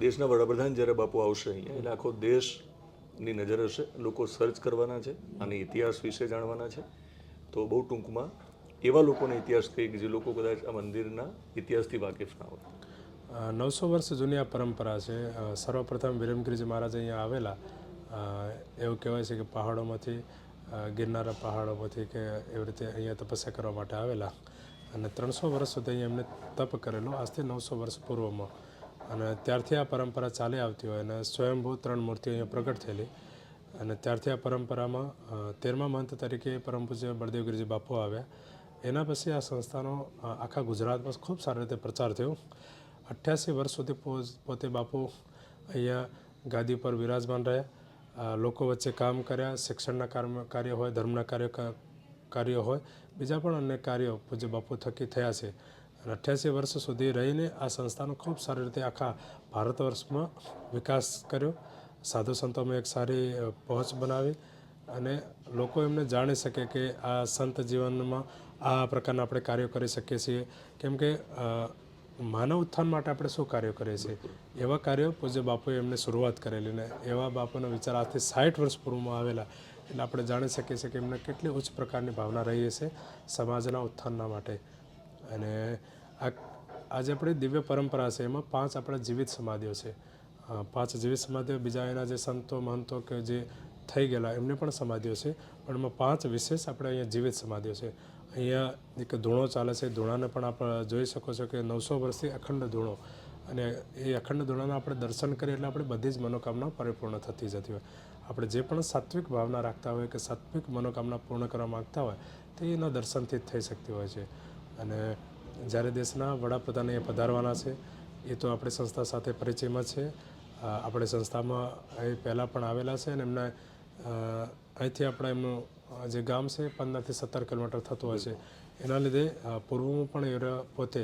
દેશના વડાપ્રધાન જ્યારે બાપુ આવશે અહીંયા, એટલે આખો દેશની નજર હશે. લોકો સર્ચ કરવાના છે અને ઇતિહાસ વિશે જાણવાના છે. તો બહુ ટૂંકમાં એવા લોકોને ઇતિહાસ કહીએ કે જે લોકો કદાચ આ મંદિરના ઇતિહાસથી વાકેફ ના હોય. નવસો વર્ષ જૂની આ પરંપરા છે. સર્વપ્રથમ વિરમગીરીજી મહારાજ અહીંયા આવેલા. એવું કહેવાય છે કે પહાડોમાંથી ગિરનારા પહાડોમાંથી કે એવી રીતે અહીંયા તપસ્યા કરવા માટે આવેલા. અને ત્રણસો વર્ષ સુધી અહીંયા એમને તપ કરેલો. આજથી નવસો વર્ષ પૂર્વમાં. અને ત્યારથી આ પરંપરા ચાલી આવતી હોય અને સ્વયંભૂ ત્રણ મૂર્તિઓ અહીંયા પ્રગટ થયેલી. અને ત્યારથી આ પરંપરામાં તેરમા મંત તરીકે પરમ પૂજ્ય બળદેવગીરીજી બાપુ આવ્યા. એના પછી આ સંસ્થાનો આખા ગુજરાતમાં ખૂબ સારી રીતે પ્રચાર થયો. અઠ્યાસી વર્ષ સુધી પોતે બાપુ અહીંયા ગાદી પર વિરાજમાન રહ્યા. લોકો વચ્ચે કામ કર્યા, શિક્ષણના કાર્ય હોય, ધર્મના કાર્ય કાર્યો હોય. બીજા પણ અનેક કાર્યો પૂજ્ય બાપુ થકી થયા છે. અને અઠ્યાસી વર્ષ સુધી રહીને આ સંસ્થાનો ખૂબ સારી રીતે આખા ભારત વર્ષમાં વિકાસ કર્યો સાધુ સંતોમાં એક સારી પહોંચ બનાવી અને લોકો એમને જાણી શકે કે આ સંત જીવનમાં આ પ્રકારના આપણે કાર્યો કરી શકીએ છીએ કેમ કે માનવ ઉત્થાન માટે આપણે શું કાર્યો કરીએ છીએ એવા કાર્યો પૂજ્ય બાપુએ એમને શરૂઆત કરેલી ને એવા બાપુનો વિચાર આજથી સાઠ વર્ષ પૂર્વમાં આવેલા એટલે આપણે જાણી શકીએ છીએ કે એમને કેટલી ઉચ્ચ પ્રકારની ભાવના રહી હશે સમાજના ઉત્થાનના માટે અને આ આજે આપણી દિવ્ય પરંપરા છે, એમાં પાંચ આપણા જીવિત સમાધિઓ છે. પાંચ જીવિત સમાધિઓ, બીજા એના જે સંતો, મહંતો કે જે થઈ ગયેલા, એમને પણ સમાધિઓ છે. પણ એમાં પાંચ વિશેષ આપણે અહીંયા જીવિત સમાધિઓ છે. અહીંયા એક ધૂણો ચાલે છે, ધૂણાને પણ આપણે જોઈ શકો છો કે નવસો વર્ષથી અખંડ ધૂણો. અને એ અખંડ ધૂણાના આપણે દર્શન કરીએ એટલે આપણી બધી જ મનોકામના પરિપૂર્ણ થતી જતી હોય. આપણે જે પણ સાત્વિક ભાવના રાખતા હોય કે સાત્વિક મનોકામના પૂર્ણ કરવા માગતા હોય, તે એના દર્શનથી જ થઈ શકતી હોય છે. અને જ્યારે દેશના વડાપ્રધાન પધારવાના છે, એ તો આપણી સંસ્થા સાથે પરિચયમાં છે. આપણે સંસ્થામાં એ પહેલાં પણ આવેલા છે અને એમના અહીંથી આપણે એમનું જે ગામ છે પંદરથી સત્તર કિલોમીટર થતું હોય છે. એના લીધે પૂર્વમાં પણ એ પોતે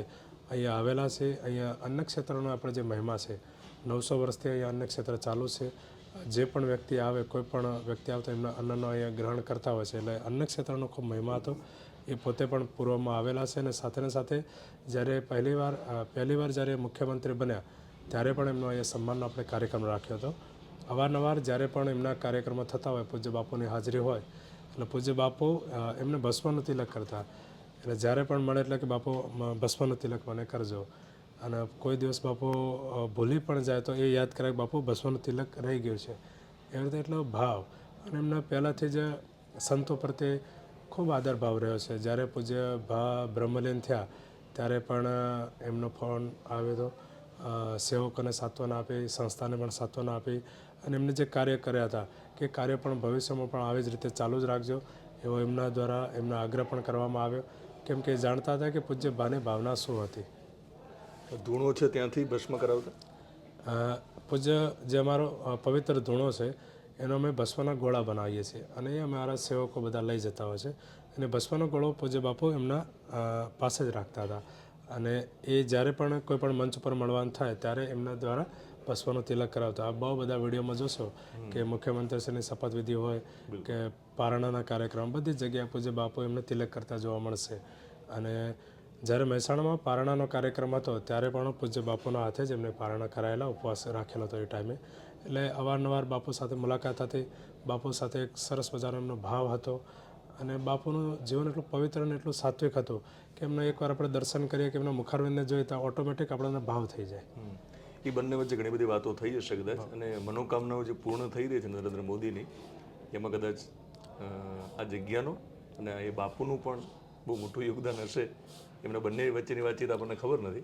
અહીંયા આવેલા છે. અહીંયા અન્ન ક્ષેત્રનો આપણે જે મહિમા છે, નવસો વર્ષથી અહીંયા અન્ન ક્ષેત્ર ચાલુ છે. જે પણ વ્યક્તિ આવે, કોઈ પણ વ્યક્તિ આવતા એમના અન્નનો અહીંયા ગ્રહણ કરતા હોય છે. એટલે અન્ન ક્ષેત્રનો ખૂબ મહિમા હતો. એ પોતે પણ પૂર્વમાં આવેલા છે અને સાથેને સાથે જ્યારે પહેલીવાર પહેલીવાર જ્યારે મુખ્યમંત્રી બન્યા, ત્યારે પણ એમનો અહીંયા સન્માનનો આપણે કાર્યક્રમ રાખ્યો હતો. અવારનવાર જ્યારે પણ એમના કાર્યક્રમો થતા હોય, પૂજ્ય બાપુની હાજરી હોય, એટલે પૂજ્ય બાપુ એમને ભસ્મનો તિલક કરતા. એટલે જ્યારે પણ મળે એટલે કે બાપુ ભસ્મનો તિલક મને કરજો. અને કોઈ દિવસ બાપુ ભૂલી પણ જાય તો એ યાદ કરે બાપુ, ભસ્મનું તિલક રહી ગયું છે. એવી રીતે એટલો ભાવ. અને એમના પહેલાંથી જ સંતો પ્રત્યે ખૂબ આદર ભાવ રહ્યો છે. જ્યારે પૂજ્ય ભા બ્રહ્મલીન થયા, ત્યારે પણ એમનો ફોન આવ્યો હતો સેવકોને સાંત્વના આપી, સંસ્થાને પણ સાંત્વના આપી અને એમને જે કાર્ય કર્યા હતા, કે કાર્ય પણ ભવિષ્યમાં પણ આવી જ રીતે ચાલુ જ રાખજો. એવો એમના દ્વારા એમનો આગ્રહ પણ કરવામાં આવ્યો. કેમ કે જાણતા હતા કે પૂજ્ય ભાની ભાવના શું હતી. ધૂણો છે ત્યાંથી ભસ્મ કરાવતા? પૂજ્ય જે અમારો પવિત્ર ધૂણો છે એનો અમે ભસ્મના ગોળા બનાવીએ છીએ. અને એ અમારા સેવકો બધા લઈ જતા હોય છે. અને ભસ્મનો ગોળો પૂજ્ય બાપુ એમના પાસે જ રાખતા હતા. અને એ જ્યારે પણ કોઈ પણ મંચ પર મળવાનું થાય ત્યારે એમના દ્વારા ભસ્મનો તિલક કરાવતા. આ બહુ બધા વિડીયોમાં જોશો કે મુખ્યમંત્રીશ્રીની શપથવિધિ હોય કે પારણાના કાર્યક્રમ બધી જ જગ્યાએ પૂજ્ય બાપુ એમને તિલક કરતા જોવા મળશે. અને જ્યારે મહેસાણામાં પારણાનો કાર્યક્રમ હતો, ત્યારે પણ પૂજ્ય બાપુના હાથે જ એમને પારણા કરાયેલા, ઉપવાસ રાખેલો હતો એ ટાઈમે. એટલે અવારનવાર બાપુ સાથે મુલાકાત હતી. બાપુ સાથે એક સરસ મજાનો એમનો ભાવ હતો અને બાપુનું જીવન એટલું પવિત્ર અને એટલું સાત્વિક હતું કે એમને એકવાર આપણે દર્શન કરીએ કે એમના મુખારવિંદને જોઈએ તો ઓટોમેટિક આપણને ભાવ થઈ જાય. એ બંને વચ્ચે ઘણી બધી વાતો થઈ જશે કદાચ અને મનોકામનાઓ જે પૂર્ણ થઈ રહી છે નરેન્દ્ર મોદીની, એમાં કદાચ આ જગ્યાનો અને એ બાપુનું પણ બહુ મોટું યોગદાન હશે. એમના બંને વચ્ચેની વાતચીત આપણને ખબર નથી.